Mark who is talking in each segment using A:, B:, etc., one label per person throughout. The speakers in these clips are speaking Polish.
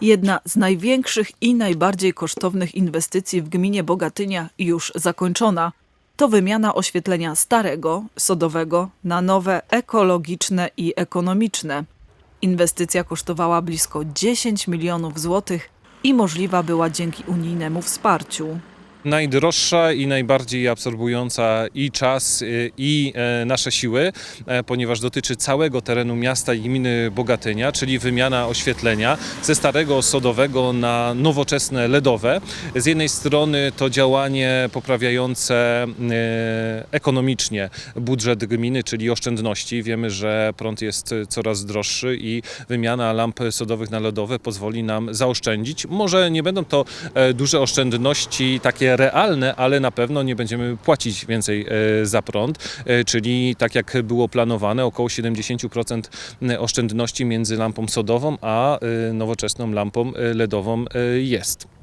A: Jedna z największych i najbardziej kosztownych inwestycji w gminie Bogatynia już zakończona. To wymiana oświetlenia starego, sodowego na nowe, ekologiczne i ekonomiczne. Inwestycja kosztowała blisko 10 milionów złotych i możliwa była dzięki unijnemu wsparciu.
B: Najdroższa i najbardziej absorbująca i czas, y, i e, nasze siły, e, ponieważ dotyczy całego terenu miasta i gminy Bogatynia, czyli wymiana oświetlenia ze starego sodowego na nowoczesne LEDowe. Z jednej strony to działanie poprawiające e, ekonomicznie budżet gminy, czyli oszczędności. Wiemy, że prąd jest coraz droższy i wymiana lamp sodowych na LEDowe pozwoli nam zaoszczędzić. Może nie będą to duże oszczędności takie realne, ale na pewno nie będziemy płacić więcej e, za prąd, e, czyli tak jak było planowane, około 70% oszczędności między lampą sodową a e, nowoczesną lampą e, LEDową e, jest.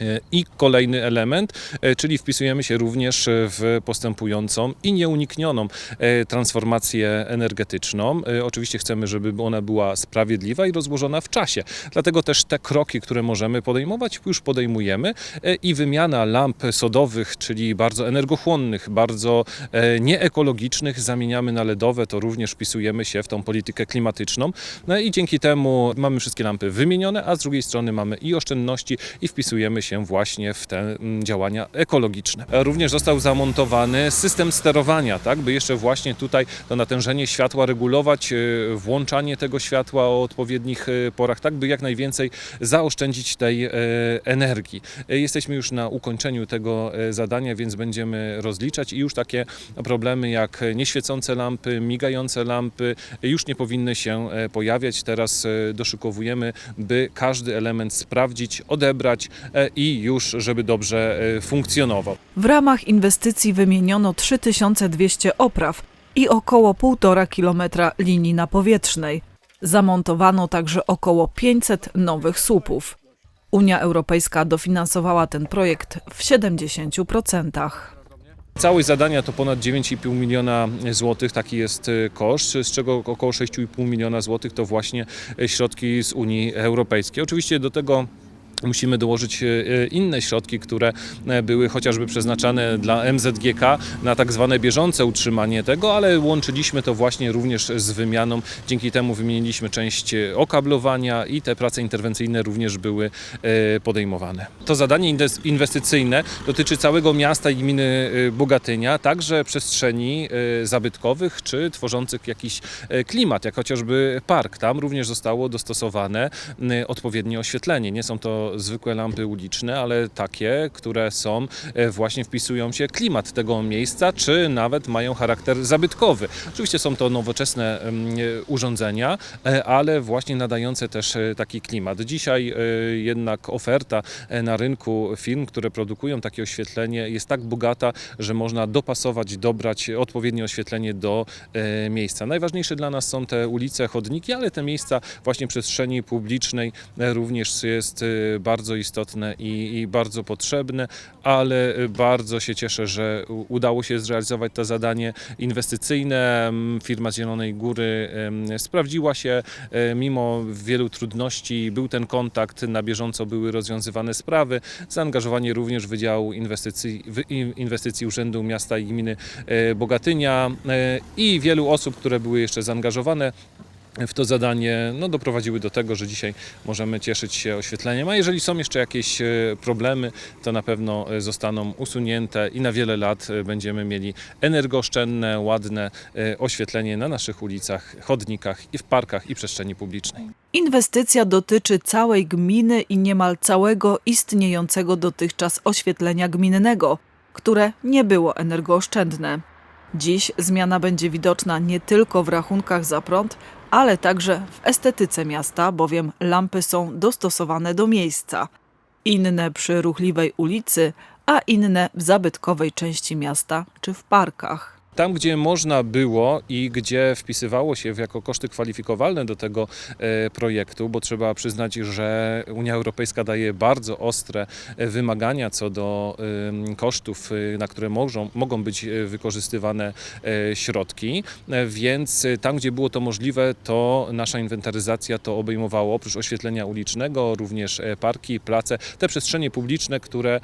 B: E, I kolejny element, e, czyli wpisujemy się również w postępującą i nieuniknioną e, transformację energetyczną. E, Oczywiście chcemy, żeby ona była sprawiedliwa i rozłożona w czasie. Dlatego też te kroki, które możemy podejmować, już podejmujemy e, i wymiana lamp sodowych, czyli bardzo energochłonnych, bardzo e, nieekologicznych, zamieniamy na LEDowe, to również wpisujemy się w tą politykę klimatyczną. No i dzięki temu mamy wszystkie lampy wymienione, a z drugiej strony mamy i oszczędności i wpisujemy się właśnie w te mm, działania ekologiczne. E, Również został zamontowany system sterowania, tak, by jeszcze właśnie tutaj to natężenie światła regulować, e, włączanie tego światła o odpowiednich e, porach, tak by jak najwięcej zaoszczędzić tej energii. Jesteśmy już na ukończeniu tego zadania, więc będziemy rozliczać i już takie problemy jak nieświecące lampy, migające lampy już nie powinny się pojawiać. Teraz doszykowujemy, by każdy element sprawdzić, odebrać i już, żeby dobrze e, funkcjonował.
A: W ramach inwestycji wymieniono 3200 opraw i około 1,5 kilometra linii napowietrznej. Zamontowano także około 500 nowych słupów. Unia Europejska dofinansowała ten projekt w 70%.
B: Całość zadania to ponad 9,5 miliona złotych, taki jest e, koszt, z czego około 6,5 miliona złotych to właśnie e, środki z Unii Europejskiej. Oczywiście do tego Musimy dołożyć e, inne środki, które e, były chociażby przeznaczane dla MZGK na tak zwane bieżące utrzymanie tego, ale łączyliśmy to właśnie również z wymianą. Dzięki temu wymieniliśmy część e, okablowania i te prace interwencyjne również były podejmowane. To zadanie inwestycyjne dotyczy całego miasta i gminy Bogatynia, także przestrzeni zabytkowych czy tworzących jakiś klimat, jak chociażby park. Tam również zostało dostosowane odpowiednie oświetlenie. Nie są to zwykłe lampy uliczne, ale takie, które są, e, właśnie wpisują się klimat tego miejsca, czy nawet mają charakter zabytkowy. Oczywiście są to nowoczesne em, e, urządzenia, e, ale właśnie nadające też taki klimat. Dzisiaj jednak oferta na rynku firm, które produkują takie oświetlenie jest tak bogata, że można dopasować, dobrać odpowiednie oświetlenie do miejsca. Najważniejsze dla nas są te ulice, chodniki, ale te miejsca właśnie przestrzeni publicznej również jest bardzo istotne i, i bardzo potrzebne, ale bardzo się cieszę, że udało się zrealizować to zadanie inwestycyjne. Firma Zielonej Góry sprawdziła się e, mimo wielu trudności. Był ten kontakt, na bieżąco były rozwiązywane sprawy. Zaangażowanie również Wydziału Inwestycji, Inwestycji Urzędu Miasta i Gminy e, Bogatynia e, i wielu osób, które były jeszcze zaangażowane w to zadanie no, doprowadziły do tego, że dzisiaj możemy cieszyć się oświetleniem. A jeżeli są jeszcze jakieś e, problemy, to na pewno e, zostaną usunięte i na wiele lat e, będziemy mieli energooszczędne, ładne oświetlenie na naszych ulicach, chodnikach i w parkach i przestrzeni publicznej.
A: Inwestycja dotyczy całej gminy i niemal całego istniejącego dotychczas oświetlenia gminnego, które nie było energooszczędne. Dziś zmiana będzie widoczna nie tylko w rachunkach za prąd, ale także w estetyce miasta, bowiem lampy są dostosowane do miejsca. Inne przy ruchliwej ulicy, a inne w zabytkowej części miasta czy w parkach.
B: Tam, gdzie można było i gdzie wpisywało się jako koszty kwalifikowalne do tego e, projektu, bo trzeba przyznać, że Unia Europejska daje bardzo ostre e, wymagania co do kosztów, e, na które mogą, mogą być wykorzystywane środki, więc tam, gdzie było to możliwe, to nasza inwentaryzacja to obejmowało oprócz oświetlenia ulicznego również parki, place, te przestrzenie publiczne, które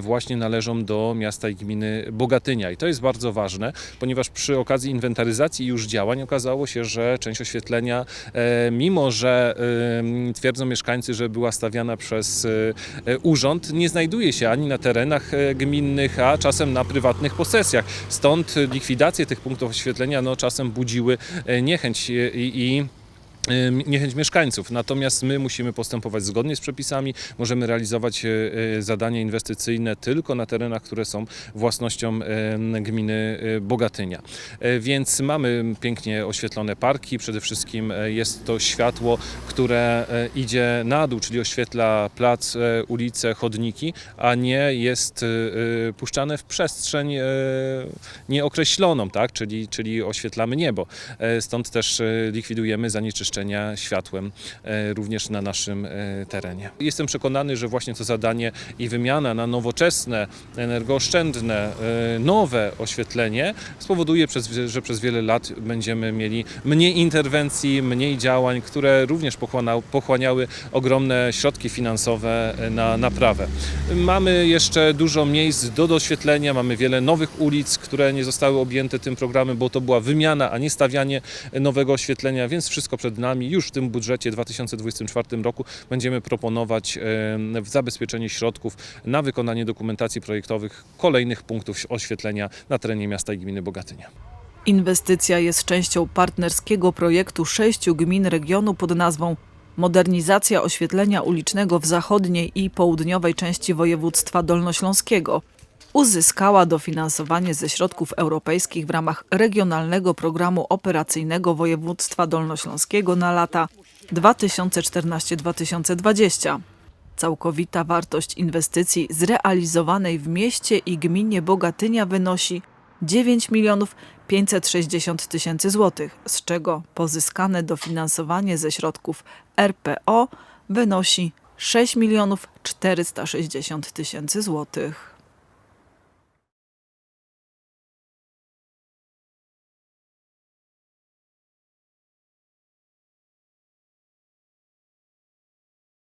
B: właśnie należą do miasta i gminy Bogatynia. I to jest bardzo ważne, ponieważ przy okazji inwentaryzacji już działań okazało się, że część oświetlenia, e, mimo że e, twierdzą mieszkańcy, że była stawiana przez e, urząd, nie znajduje się ani na terenach gminnych, a czasem na prywatnych posesjach. Stąd likwidacje tych punktów oświetlenia no, czasem budziły niechęć i, i niechęć mieszkańców. Natomiast my musimy postępować zgodnie z przepisami, możemy realizować e, e, zadania inwestycyjne tylko na terenach, które są własnością gminy e, Bogatynia. Więc mamy pięknie oświetlone parki, przede wszystkim jest to światło, które idzie na dół, czyli oświetla plac, ulice, chodniki, a nie jest puszczane w przestrzeń nieokreśloną, tak? czyli, czyli oświetlamy niebo. Stąd też likwidujemy zanieczyszczenia światłem e, również na naszym e, terenie. Jestem przekonany, że właśnie to zadanie i wymiana na nowoczesne, energooszczędne, e, nowe oświetlenie spowoduje, że przez wiele lat będziemy mieli mniej interwencji, mniej działań, które również pochłaniały ogromne środki finansowe na naprawę. Mamy jeszcze dużo miejsc do doświetlenia, mamy wiele nowych ulic, które nie zostały objęte tym programem, bo to była wymiana, a nie stawianie nowego oświetlenia, więc wszystko przed nami. Już w tym budżecie 2024 roku będziemy proponować zabezpieczenie środków na wykonanie dokumentacji projektowych kolejnych punktów oświetlenia na terenie miasta i gminy Bogatynia.
A: Inwestycja jest częścią partnerskiego projektu sześciu gmin regionu pod nazwą Modernizacja oświetlenia ulicznego w zachodniej i południowej części województwa dolnośląskiego. Uzyskała dofinansowanie ze środków europejskich w ramach Regionalnego Programu Operacyjnego Województwa Dolnośląskiego na lata 2014-2020. Całkowita wartość inwestycji zrealizowanej w mieście i gminie Bogatynia wynosi 9 milionów 560 tysięcy złotych, z czego pozyskane dofinansowanie ze środków RPO wynosi 6 milionów 460 tysięcy złotych.